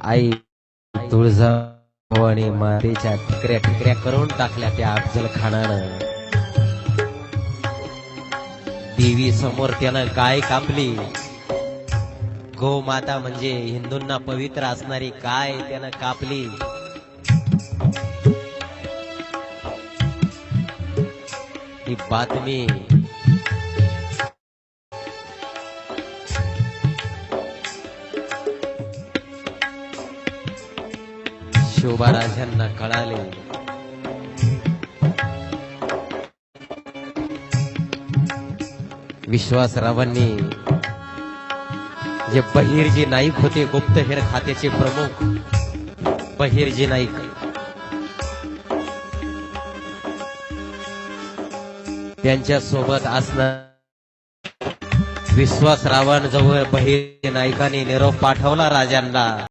आई तुळजाभवानी मातेच्या टिकऱ्या टिकऱ्या करून टाकल्या त्या अफजल खानानं देवी समोर त्यानं काय कापली. गोमाता म्हणजे हिंदूंना पवित्र असणारी काय त्यानं कापली. ही बातमी शोभाराजांना कळाले. विश्वासरावांनी जे बहिरजी नाईक होते गुप्तहेर खात्याचे प्रमुख बहिरजी नाईक त्यांच्यासोबत असणार विश्वासरावांजवळ बहिर्जी नाईकांनी निरोप पाठवला राजांना.